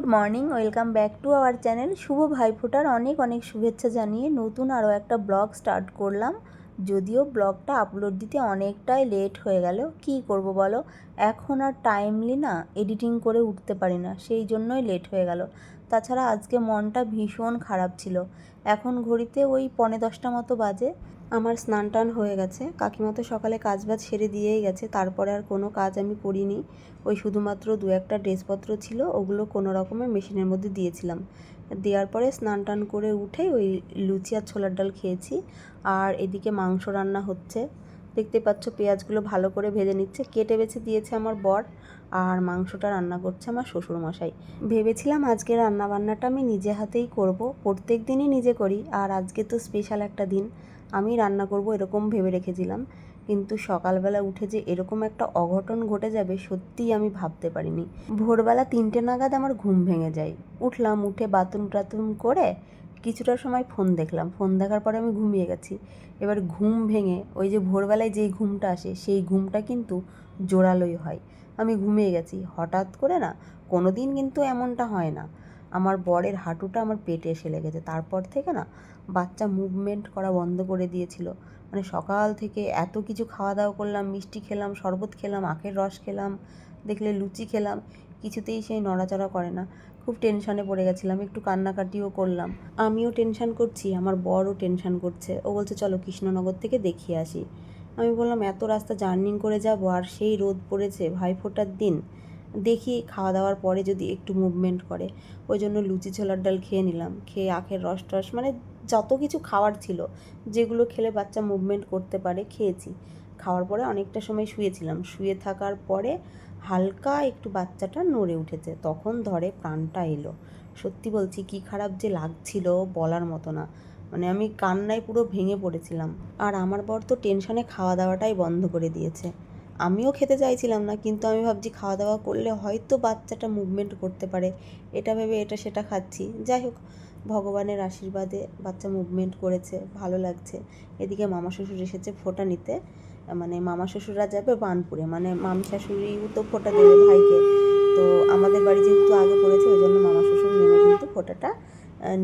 Good morning, welcome back to our channel. শুভ ভাইফোঁটার অনেক অনেক শুভেচ্ছা জানিয়ে নতুন আরও একটা ব্লগ স্টার্ট করলাম। যদিও ব্লগটা আপলোড দিতে অনেকটাই লেট হয়ে গেল, কি করব বলো? এখন আর টাইমলি না এডিটিং করে উঠতে পারি না, সেই জন্যই লেট হয়ে গেল। তাছাড়া আজকে মনটা ভীষণ খারাপ ছিল। এখন ঘড়িতে ওই পনে দশটা মতো বাজে। আমার স্নান টান হয়ে গেছে। কাকিমা তো সকালে কাজ বাজ সেরে দিয়েই গেছে, তারপরে আর কোনো কাজ আমি করিনি। ওই শুধুমাত্র দু একটা ড্রেসপত্র ছিল, ওগুলো কোনো রকমের মেশিনের মধ্যে দিয়েছিলাম। দেওয়ার পরে স্নান টান করে উঠে ওই লুচি আর ছোলার ডাল খেয়েছি। আর এদিকে মাংস রান্না হচ্ছে। দেখতে পাচ্ছ পেঁয়াজগুলো ভালো করে ভেজে নিচ্ছে, কেটে বেছে দিয়েছে আমার বর। আর মাংসটা রান্না করছে আমার শ্বশুরমশাই। ভেবেছিলাম আজকে রান্না বান্নাটা আমি নিজে হাতেই করব, প্রত্যেক দিনই নিজে করি। আর আজকে তো স্পেশাল একটা দিন। আমি রান্না করব এরকম ভেবে রেখেছিলাম। কিন্তু সকালবেলা উঠে যে এরকম একটা অঘটন ঘটে যাবে সত্যিই আমি ভাবতে পারিনি। ভোরবেলা তিনটে নাগাদ আমার ঘুম ভেঙে যায়। উঠলাম, উঠে বাথরুম টাথরুম করে কিছুটা সময় ফোন দেখলাম। ফোন দেখার পরে আমি ঘুমিয়ে গেছি। এবার ঘুম ভেঙে ওই যে ভোরবেলায় যেই ঘুমটা আসে, সেই ঘুমটা কিন্তু জোরালোই হয়। আমি ঘুমিয়ে গেছি। হঠাৎ করে না কোনো দিন কিন্তু এমনটা হয় না। আমার বরের হাঁটুটা আমার পেটে এসে লেগেছে। তারপর থেকে না বাচ্চা মুভমেন্ট করা বন্ধ করে দিয়েছিল। মানে সকাল থেকে এত কিছু খাওয়া দাওয়া করলাম, মিষ্টি খেলাম, শরবত খেলাম, আখের রস খেলাম, দেখলে লুচি খেলাম, কিছুতেই সেই নড়াচড়া করে না। খুব টেনশনে পড়ে গেছিলাম, একটু কান্নাকাটিও করলাম। আমিও টেনশন করছি, আমার বড়ও টেনশন করছে। ও বলছে, চলো কৃষ্ণনগর থেকে দেখিয়ে আসি। আমি বললাম, এত রাস্তা জার্নিং করে যাব আর সেই রোদ পড়েছে, ভাইফোঁটার দিন। দেখি খাওয়া দাওয়ার পরে যদি একটু মুভমেন্ট করে। ওই জন্য লুচি, ছোলার ডাল খেয়ে নিলাম। খেয়ে আখের রস টস মানে যত কিছু খাওয়ার ছিল, যেগুলো খেলে বাচ্চা মুভমেন্ট করতে পারে, খেয়েছি। খাওয়ার পরে অনেকটা সময় শুয়েছিলাম। শুয়ে থাকার পরে হালকা একটু বাচ্চাটা নড়ে উঠেছে। তখন ধরে প্রাণটা এলো। সত্যি বলছি, কি খারাপ যে লাগছিল বলার মতো না। মানে আমি কান্নায় পুরো ভেঙে পড়েছিলাম। আর আমার বর তো টেনশনে খাওয়া দাওয়াটাই বন্ধ করে দিয়েছে। আমিও খেতে চাইছিলাম না, কিন্তু আমি ভাবছি খাওয়া দাওয়া করলে হয়তো বাচ্চাটা মুভমেন্ট করতে পারে। এটা ভেবে এটা সেটা খাচ্ছি। যাই হোক, ভগবানের আশীর্বাদে বাচ্চা মুভমেন্ট করেছে, ভালো লাগছে। এদিকে মামা শ্বশুর এসেছে ফোঁটা নিতে। মানে মামা শ্বশুররা যাবে বানপুরে। মানে মামি শাশুড়িও তো ফোঁটা দেবে ভাইকে। তো আমাদের বাড়ি যেহেতু আগে পড়েছে, ওই জন্য মামা শ্বশুর নেমে কিন্তু ফোঁটাটা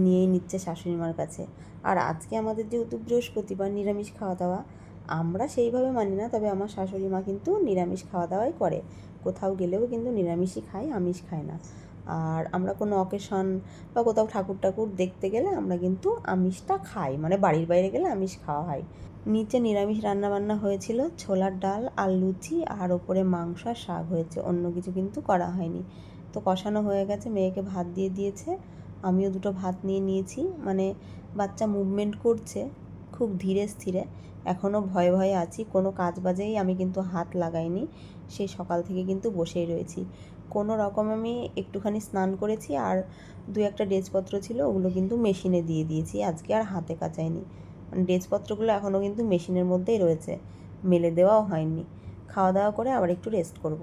নিয়েই নিচ্ছে শাশুড়ি মার কাছে। আর আজকে আমাদের যেহেতু বৃহস্পতিবার নিরামিষ খাওয়া দাওয়া আমরা সেইভাবে মানি না, তবে আমার শাশুড়ি মা কিন্তু নিরামিষ খাওয়া দাওয়াই করে। কোথাও গেলেও কিন্তু নিরামিষই খায়, আমিষ খায় না। আর আমরা কোনো অকেশন বা কোথাও ঠাকুর ঠাকুর দেখতে গেলে আমরা কিন্তু আমিষটা খাই। মানে বাড়ির বাইরে গেলে আমিষ খাওয়া হয়। নিচে নিরামিষ রান্না বান্না হয়েছিল, ছোলার ডাল আর লুচি, আর ওপরে মাংস আর শাক হয়েছে। অন্য কিছু কিন্তু করা হয়নি। তো কষানো হয়ে গেছে, মেয়েকে ভাত দিয়ে দিয়েছে। আমিও দুটো ভাত নিয়ে নিয়েছি। মানে বাচ্চা মুভমেন্ট করছে। খুব ধীরে স্থিরে। এখনও ভয়ে ভয়ে আছি, কোনো কাজ বাজেই আমি কিন্তু হাত লাগাইনি, সেই সকাল থেকে কিন্তু বসেই রয়েছি। কোনো রকম আমি একটুখানি স্নান করেছি আর দু একটা ড্রেসপত্র ছিল, ওগুলো কিন্তু মেশিনে দিয়ে দিয়েছি, আজকে আর হাতে কাচাইনি। মানে ড্রেসপত্রগুলো এখনও কিন্তু মেশিনের মধ্যেই রয়েছে, মেলে দেওয়াও হয়নি। খাওয়া দাওয়া করে আবার একটু রেস্ট করব।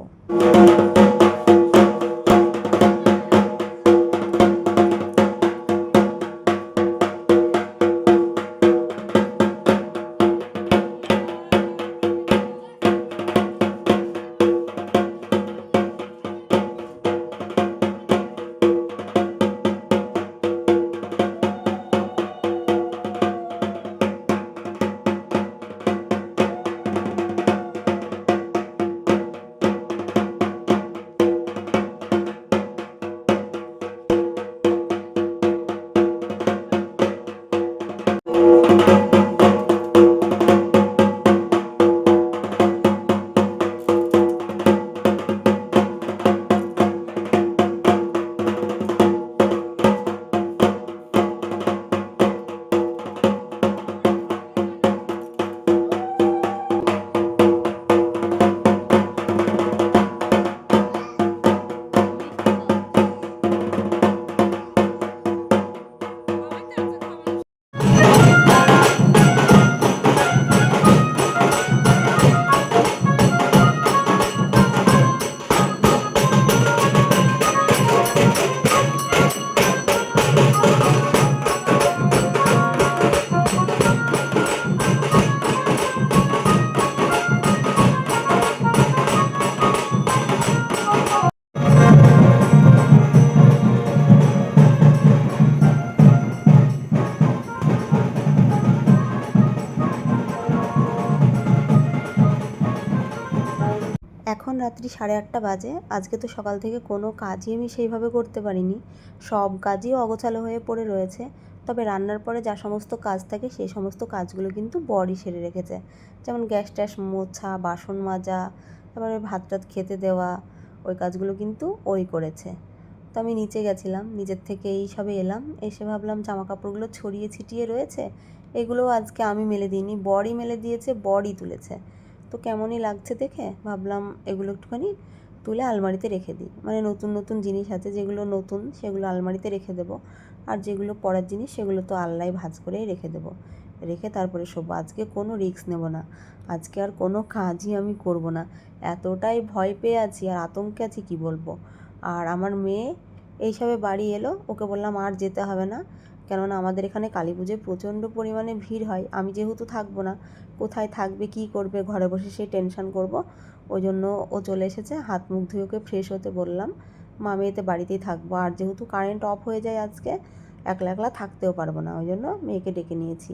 এখন রাত্রি সাড়ে আটটা বাজে। আজকে তো সকাল থেকে কোনো কাজই আমি সেইভাবে করতে পারিনি। সব কাজই অগোছালো হয়ে পড়ে রয়েছে। তবে রান্নার পরে যা সমস্ত কাজ থাকে সেই সমস্ত কাজগুলো কিন্তু বরই সেরে রেখেছে। যেমন গ্যাস ট্যাস মোছা, বাসন মাজা, তারপরে ভাত টাত খেতে দেওয়া, ওই কাজগুলো কিন্তু ওই করেছে। তো আমি নিচে গেছিলাম, নিজের থেকে এই সবে এলাম। এসে ভাবলাম জামা কাপড়গুলো ছড়িয়ে ছিটিয়ে রয়েছে, এগুলোও আজকে আমি মেলে দিইনি, বরই মেলে দিয়েছে, বরই তুলেছে। তো কেমনই লাগছে দেখে? ভাবলাম এগুলো একটুখানি তুলে আলমারিতে রেখে দিই। মানে নতুন নতুন জিনিস আছে, যেগুলো নতুন সেগুলো আলমারিতে রেখে দেবো। আর যেগুলো পরার জিনিস সেগুলো তো আল্লাহ ভাজ করেই রেখে দেবো। রেখে তারপরে শোবো। আজকে কোনো রিস্ক নেব না। আজকে আর কোনো কাজই আমি করব না। এতটাই ভয় পেয়ে আছি আর আতঙ্কে আছি, কি বলব? আর আমার মেয়ে এইসবে বাড়ি এলো। ওকে বললাম, আর যেতে হবে না। কেননা আমাদের এখানে কালী পুজোয় প্রচণ্ড পরিমাণে ভিড় হয়। আমি যেহেতু থাকব না, কোথায় থাকবে, কি করবে, ঘরে বসে সেই টেনশন করব। ওই জন্য ও চলে এসেছে, হাত মুখ ধুয়ে ওকে ফ্রেশ হতে বললাম। মা, আমি এতে বাড়িতেই থাকব। আর যেহেতু কারেন্ট অফ হয়ে যায় আজকে, একলা একলা থাকতেও পারব না। ওই জন্য মেয়েকে ডেকে নিয়েছি।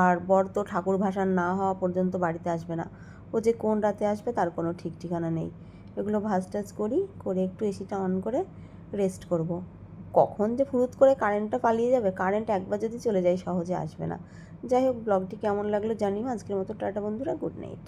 আর বর তো ঠাকুর ভাসান না হওয়া পর্যন্ত বাড়িতে আসবে না। ও যে কোন রাতে আসবে তার কোনো ঠিক ঠিকানা নেই। এগুলো ভাজ টাজ করি, করে একটু এসিটা অন করে রেস্ট করব। কখন যে ফুরুত করে কারেন্টটা পালিয়ে যাবে কারেন্ট একবার যদি চলে যায় সহজে আসবে না। যাই হোক ব্লগটি কেমন লাগল জানিও। আজকের মতো টাটা বন্ধুরা গুড নাইট